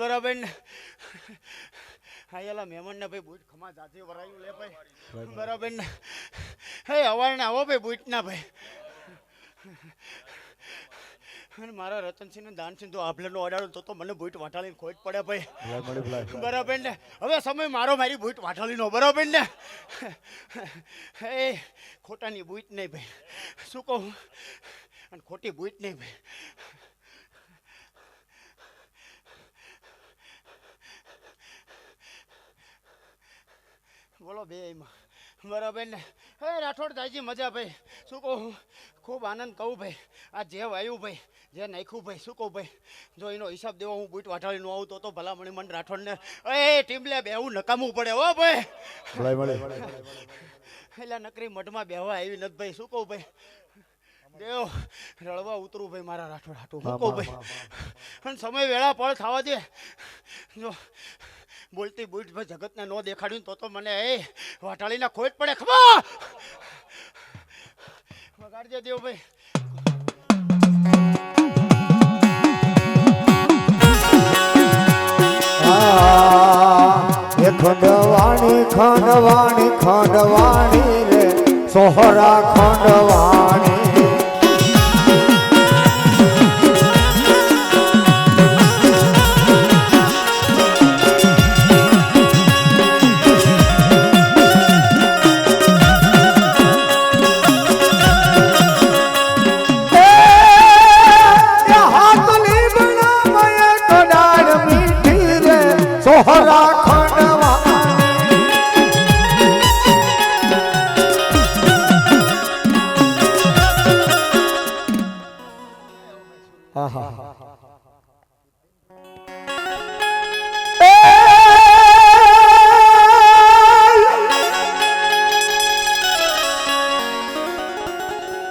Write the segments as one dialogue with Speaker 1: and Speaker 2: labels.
Speaker 1: બરાબર ને હા એલા મહેમાન ને ભાઈ બુટ ખમા જાતે વરાયું લે ભાઈ. બરાબર. ને હે અવાર ને આવો ભાઈ બુટ ના ભાઈ. અને મારા રતનસિંહ ને દાનસિંહ તો આભલેનો ઓર્ડર તો તો મને બુટ વાટાડીને ખોટ પડે ભાઈ. બરાબર ને હવે સમય મારો મારી બુટ વાટાડીનો બરાબર ને? એ ખોટાની બુટ નહીં ભાઈ. શું કહું? અને ખોટી બુટ નહીં ભાઈ. બોલો બે એમાં. બરાબર ને હે રાઠોડ દાજી મજા ભાઈ. શું કહું ખૂબ આનંદ કહું ભાઈ. આ જે વાયું ભાઈ જે નાખ્યું ભાઈ શું કહું ભાઈ? જો એનો હિસાબ દેવો હું બૂટ વાટાડીને આવું તો તો ભલામણી મન રાઠોડને એ ટીમલે બેવું નકામવું પડે હો ભાઈ. એટલે નકરી મઢમાં બેહવા આવી નથી ભાઈ શું કહું ભાઈ? દેવ રળવા ઉતરું ભાઈ મારા રાઠોડ હાટું શું કહું ભાઈ? અને સમય વેળા પળ થવા દે. જો બોલતી બુટ જગતને ન દેખાડ્યું તો તો મને એ વાટાળીના ખોટ પડે, ખબર? વગાડજે
Speaker 2: દેવભાઈ ખંડવાણી ખંડવાણી ખંડવાણી રે, સોહરા ખંડવાણી.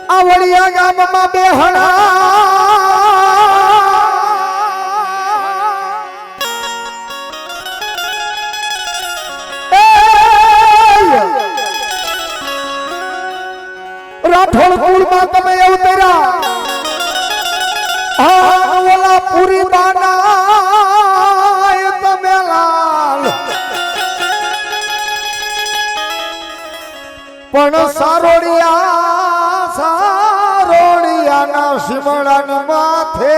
Speaker 2: આવડિયા ગામમાં બેહણા પણ સારોડિયા, સારોડિયાના સિમડાની માથે.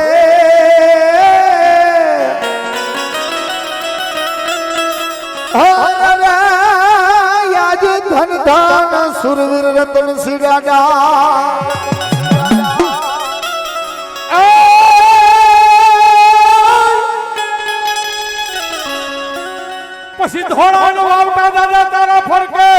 Speaker 2: ધન ધાન સુરવીર રતન સિરાજા
Speaker 3: પછી ધોળાનો વાવટા દાદા તારા ફરકે.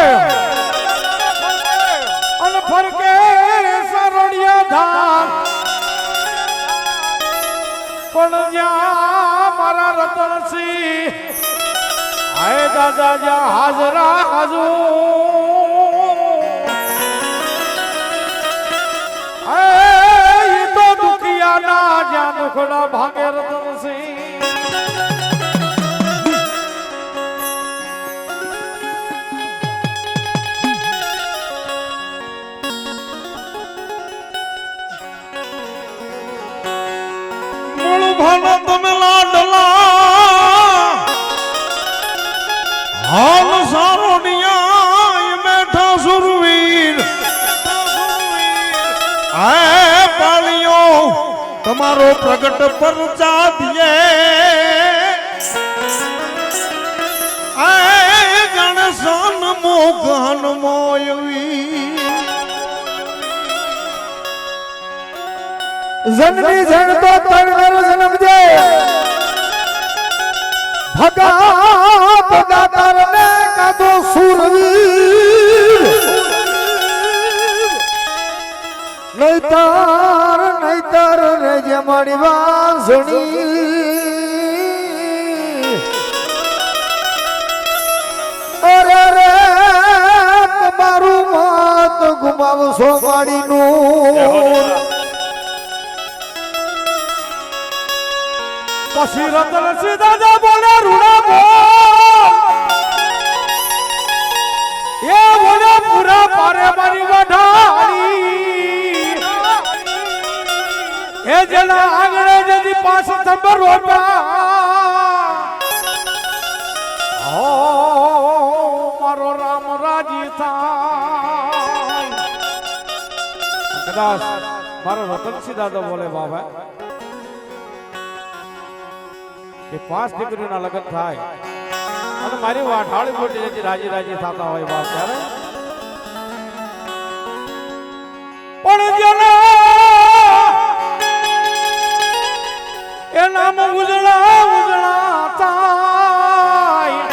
Speaker 3: પણ જ્યાં મારા રતનસિંહ હાય દાદા, જ્યાં હાજરા હાજુ.
Speaker 4: તો દુખિયાના જ્યાં દુખડા ભાગે રતન હાલ સારો ન્યાય બેઠા સુરવીર. આ પાળિયો તમારો પ્રગટ પર ચાદીએ આ ગણસન મોગન મોયવી.
Speaker 2: જન્મી જણ તો જન્મ જન્મજે ભગા પદાતાર ને કાદો સુરવીર. નૈતર નૈતર રે જે મારી વાંસણી અરે રે, તમારું મત ગુમાવશો માડીનું
Speaker 4: પછી રતનસિંહ દાદા બોલે રૂડા બો એ બોલે, પૂરા પારે મારી વઢાણી. એ જેના આંગણે જતી પાંચ થંભ રોપા ઓ મારો રામ રાજી થાય. કદાચ મારો રતનસિંહ દાદા બોલે, બાબા કે પાંચ દીકરીઓના લગ્ન થાય. અને મારી વાઠાળી મોટી જતી રાજી રાજી થતા હોય બાપ ત્યારે. પણ જેના એ નામ ઉજળા ઉજળા થાય.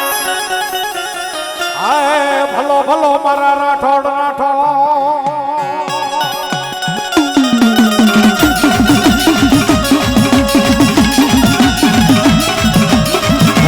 Speaker 4: ભલો ભલો મારા રાઠોડ રાઠોડ.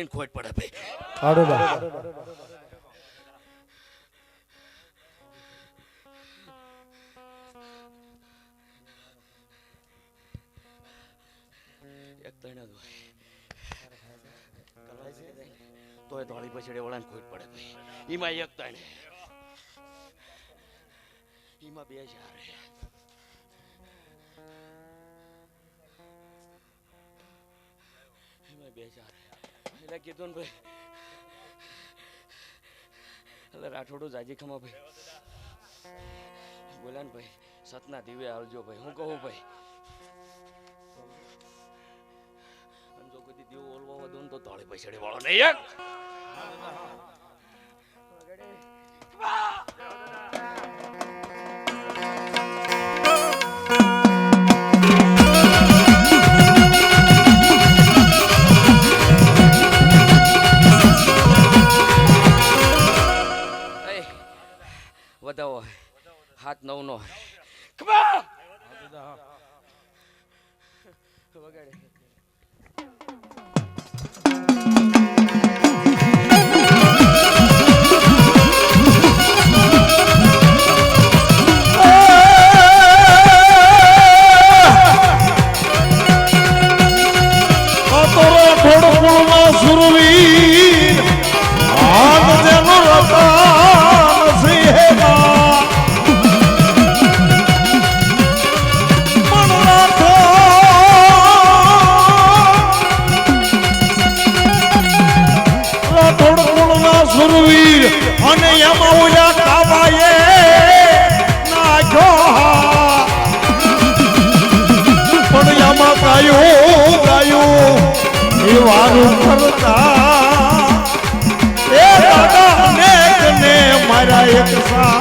Speaker 5: એને ખોટ પડે ભાઈ. તોય ધોળી પછડી વળાને ખોટ પડે ભાઈ. એમાં એક તણે. એમાં બે ચાર એમાં બે ચાર એટલે કીધું ને ભાઈ એટલે રાઠોડું જાજી ખમા ભાઈ. બોલ્યા ને ભાઈ, સતના દીવે આવજો ભાઈ, હું કહું ભાઈ. અને જો કોઈ દીવો ઓલવા વધુ તો તળે પૈસા વાળો નહીં, એક.
Speaker 4: জরুরি એ વારું એ દાદા અનેક ને મારા એક સા.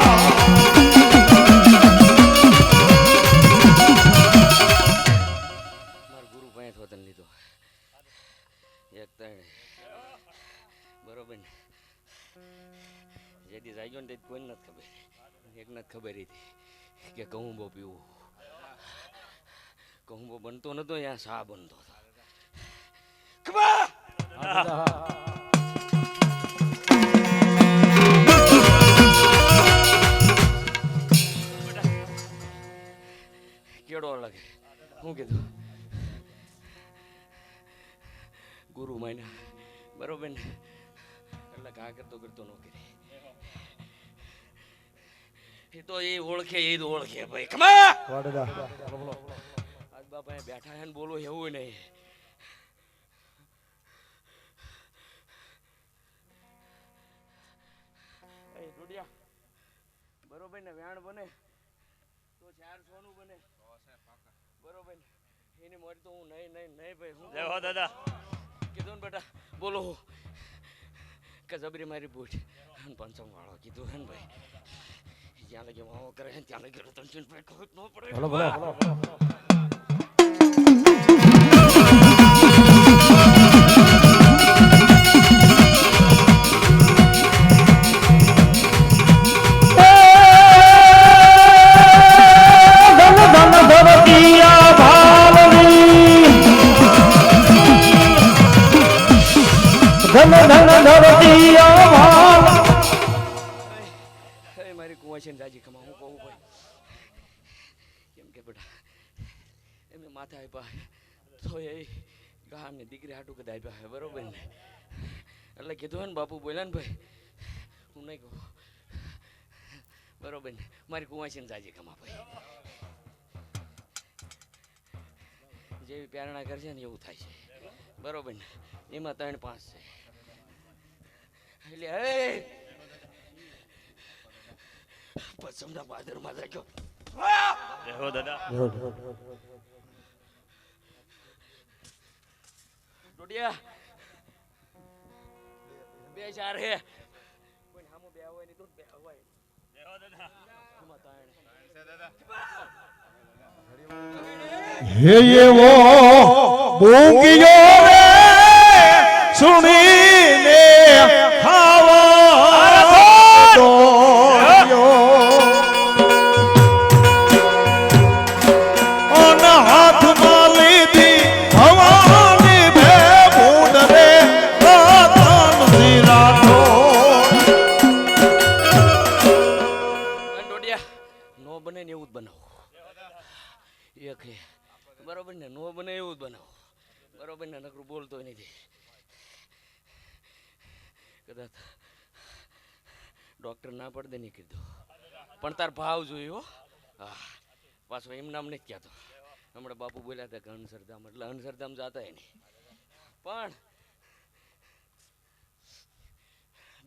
Speaker 5: બરોબર જેથી જાગ્યો ને કોઈ નથી ખબર. એક નથી ખબર હતી કે કહું બો પીવું. કહું બહુ બનતો નતો ત્યાં શા બનતો હતો. ખબર કેડો લાગે. શું કીધું? ગુરુ માયના બરોબર ને? એટલે કા કરતો કરતો નોકરી એ તો એ ઓળખે એ જ ઓળખે ભાઈ.
Speaker 2: કમા
Speaker 5: આજ બાપા બેઠા છે ને બોલો એવું નહીં. બરોબર ને વેણ બને તો ચાર સોનું બને. બરોબર ને. એની મોરી તો હું નહીં નહીં નહીં ભાઈ હું
Speaker 1: જય હો દાદા.
Speaker 5: કીધું ને બેટા બોલો. કે જબરી મારી બૂટ અને પંચમ વાળો કીધું હે ને ભાઈ. જ્યાં લગી વાવો કરે ત્યાં લગી રતન ચૂન ભાઈ ન પડે. ગામની દીકરી હાટું કદાચ આપ્યા હે બરોબર ને? એટલે કીધું હે ને બાપુ બોલ્યા ને ભાઈ હું નહીં કહું. બરોબર ને? મારી કુંવા છે ને જાજી કમા ભાઈ. જેવી પ્રેરણા કરશે ને એવું થાય છે. બરોબર ને? એમાં ત્રણ પાંચ છે. એટલે હે પસમના બાદરમાં
Speaker 1: રાખ્યો દાદા.
Speaker 5: ડોડિયા બે ચાર હે. કોઈ સામું બે હોય નહીં તો બે હોય.
Speaker 1: હો
Speaker 4: એવો બોંગિયો રે સુણીને
Speaker 5: ડોક્ટર ના પડદે નહીં કીધું. પણ તાર ભાવ જોયો હા. પાછો એમ નામ નથી કહેતો. હમણાં બાપુ બોલ્યા હતા કે હનસરધામ એટલે હનસરધામ જતા નહીં. પણ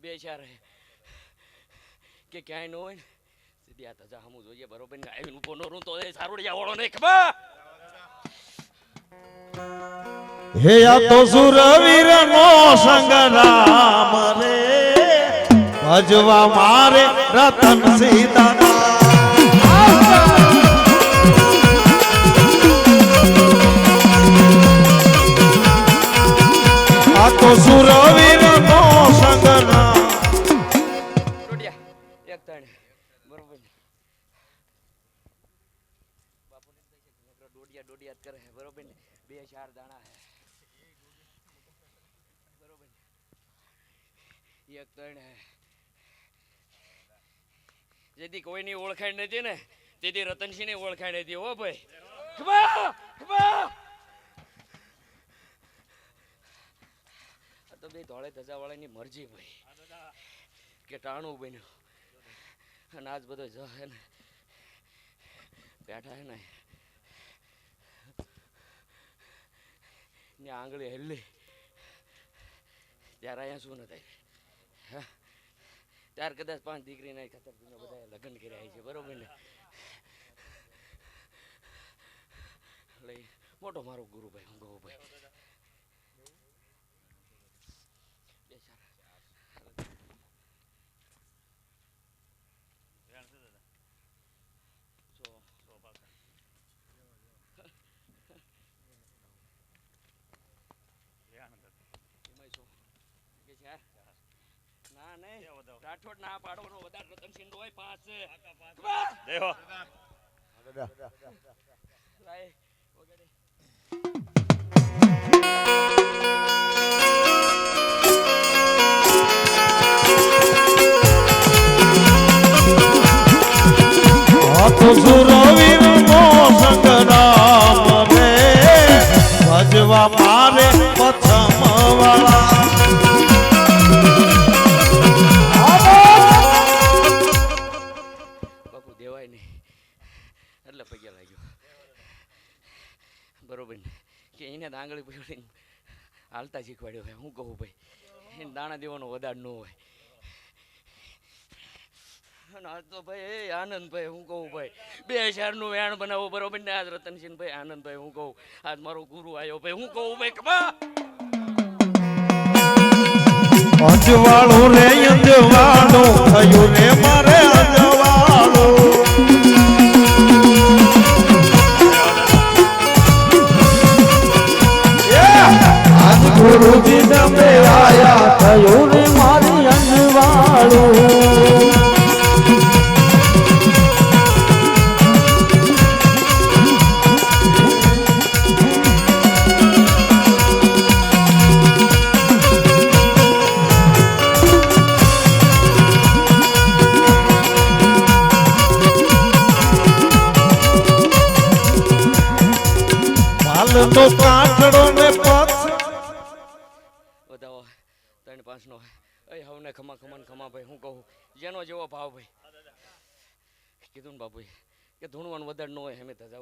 Speaker 5: બે ચાર કે ક્યાંય ન હોય ને, સીધી આ તજા હમું જોઈએ, બરોબર ને? આવીને ઊભો ન રહું તો એ સારું વાળો નહીં, ખબર?
Speaker 4: હે આ તો સુરવીર નો સંગ્રામ રે. ભજવા મારે રતન સીતા આ તો સુરવીર નો
Speaker 5: ડોડિયા એક ત્રણ બરોબર દોડિયા જ કરે બરોબર ને? બે ચાર દાણા બરોબર એક ત્રણ હે જેથી કોઈની ઓળખાણ નથી ને, તેથી રતનસિંહની ઓળખાણ હતી હો ભાઈ. તો બે ધોળે ધજાવાળાની મરજી ભાઈ. કે ટાણું બન્યું. અને આજ બધો જ ને, બેઠા હે ને. આંગળી હેલી ત્યારે અહીંયા શું ન થાય. હા? ત્યાર કદાચ પાંચ દીકરીના ખાતર બધા લગ્ન કર્યા છે બરોબર ને એટલે ઈ મોટો મારો ગુરુભાઈ હું ગૌભાઈ બે ના નહીં. રાઠોડ ના વધારે રતનસિંહ હોય
Speaker 4: ભજવા
Speaker 5: એટલે પગે લાગ્યો. બરોબર ને? કે એને તો આંગળી પકડીને હાલતા શીખવાડ્યો હોય, હું કહું ભાઈ? એને દાણા દેવાનો વધાર ન હોય. તો ભાઈ, એ આનંદભાઈ, હું કહું ભાઈ, બે હજારનું વેણ બનાવો, બરોબર ને? આજ રતનસિંહભાઈ આનંદભાઈ, હું કહું, આજ મારો ગુરુ આવ્યો ભાઈ, હું કહું ભાઈ કમા
Speaker 4: અજવાળું રે અજવાળું, થયું રે મારે અજવાળું.
Speaker 2: ગુરુજી તમે આયા.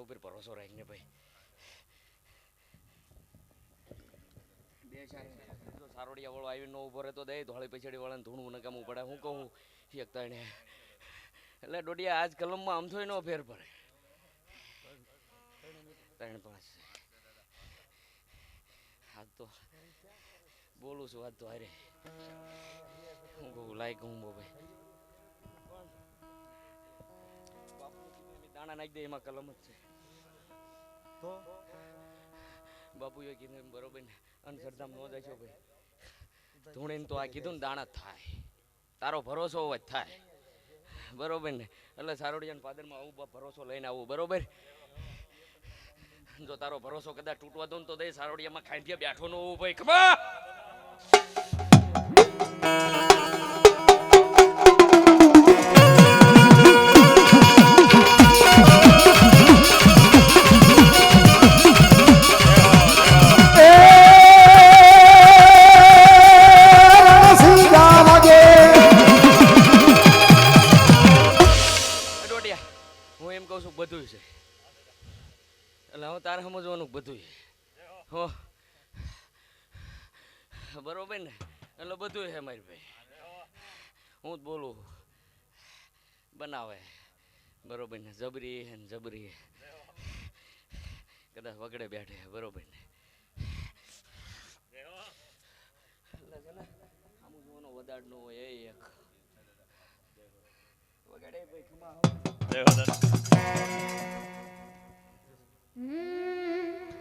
Speaker 5: ઉપર ભરોસો રાખીને ભાઈ. બે સારોડિયા વાળો આવીને નો ઊભો રહેતો દે ધોળી પછાડી વાળાને ધૂણવું નકામું પડે. હું કહું એક તણે એટલે ડોડિયા, આજ કલમમાં આમ થોય નો ફેર પડે. ત્રણ પાંચ. આજ તો બોલું છું, આજ તો હારે. હું કહું, લાયક હું ભાઈ. દાણા નાખી દે, એમાં કલમ જ છે.
Speaker 2: તો?
Speaker 5: એ કીધું બરોબર ને અનસરધામ નો જાય ભાઈ. ધૂણીને તો આ કીધું ને દાણા થાય. તારો ભરોસો હોય થાય. બરોબર ને? એટલે સારોડિયાના પાદરમાં આવું ભરોસો લઈને આવું, બરોબર? જો તારો ભરોસો કદાચ તૂટવા દો તો દે સારોડિયામાં ખાંડિયા બેઠો નો ભાઈ. ખબર? બધું હો. બરોબર ને? એટલે બધું છે મારી ભાઈ. હું જ બોલું. બનાવે. બરોબર ને? જબરી ને જબરી કદાચ વગડે બેઠે બરોબર ને? આમ જોવાનો વધાર ન હોય, એ એક. વગાડે ભાઈ ખમા
Speaker 6: Mm.